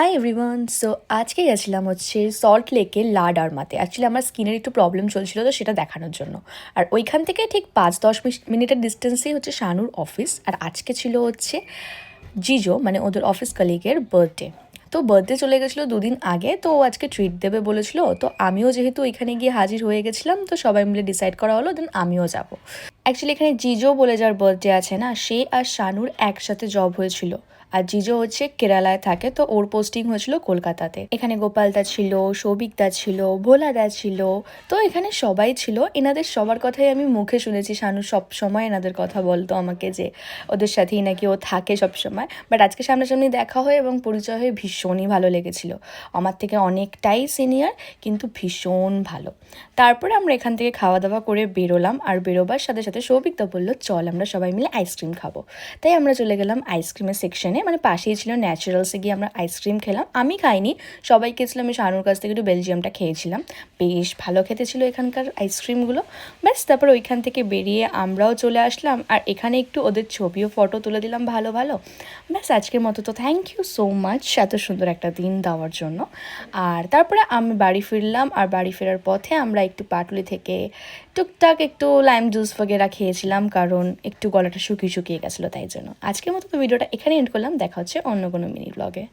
Hi everyone so আজকে গেছিলাম হচ্ছে সল্ট লেকে লা ডারমাতে অ্যাকচুয়ালি আমার স্কিনের একটু প্রবলেম চলছিল তো সেটা দেখানোর জন্য। আর ওইখান থেকে ঠিক পাঁচ দশ মিনিটের ডিস্টেন্সেই হচ্ছে শানুর অফিস আর আজকে ছিল হচ্ছে জিজো মানে ওদের অফিস কলিগের বার্থডে তো বার্থডে চলে গেছিল দুদিন আগে, তো ও আজকে ট্রিট দেবে বলেছিল। তো আমিও যেহেতু এখানে গিয়ে হাজির হয়ে গেছিলাম, তো সবাই মিলে ডিসাইড করা হলো দেন আমিও যাব। অ্যাকচুয়ালি এখানে জিজো বলে যার বার্থডে আছে না, সে আর শানুর একসাথে জব হয়েছিল। আর জিজো হচ্ছে কেরালায় থাকে, তো ওর পোস্টিং হয়েছিল কলকাতাতে। এখানে গোপালদা ছিল সৌভিকদা ছিল, ভোলাদা ছিল, তো এখানে সবাই ছিল। এনাদের সবার কথাই আমি মুখে শুনেছি, শানু সব সময় এনাদের কথা বলতো আমাকে যে ওদের সাথেই নাকি ও থাকে সব সময় বাট আজকে সামনাসামনি দেখা হয় এবং পরিচয় হয়ে ভীষণই ভালো লেগেছিল। আমার থেকে অনেকটাই সিনিয়র কিন্তু ভীষণ ভালো। তারপরে আমরা এখান থেকে খাওয়া দাওয়া করে বেরোলাম আর বেরোবার সাথে সাথে সৌভিকদা বলল, চল আমরা সবাই মিলে আইসক্রিম খাব। তাই আমরা চলে গেলাম আইসক্রিমের সেকশনে মানে পাশেই ছিল ন্যাচারালসে গিয়ে আমরা আইসক্রিম খেলাম। আমি খাইনি, সবাই খেয়েছিলাম আমি শানুর কাছ থেকে একটু বেলজিয়ামটা খেয়েছিলাম। বেশ ভালো খেতে ছিল এখানকার আইসক্রিমগুলো ব্যাস, তারপর ওইখান থেকে বেরিয়ে আমরাও চলে আসলাম। আর এখানে একটু ওদের ছবিও ফটো তুলে দিলাম ভালো ভালো। ব্যাস, আজকের মতো তো থ্যাংক ইউ সো মাচ এত সুন্দর একটা দিন দেওয়ার জন্য। আর তারপরে আমি বাড়ি ফিরলাম। আর বাড়ি ফেরার পথে আমরা একটু পাটুলি থেকে টুকটাক একটু লাইম জুস বগেরা খেয়েছিলাম, কারণ একটু গলাটা শুকিয়ে শুকিয়ে গেছিল, তাই জন্য। আজকের মতো তো ভিডিওটা এখানে এন্ড করলাম। দেখা হচ্ছে অন্য কোনো মিনি ব্লগে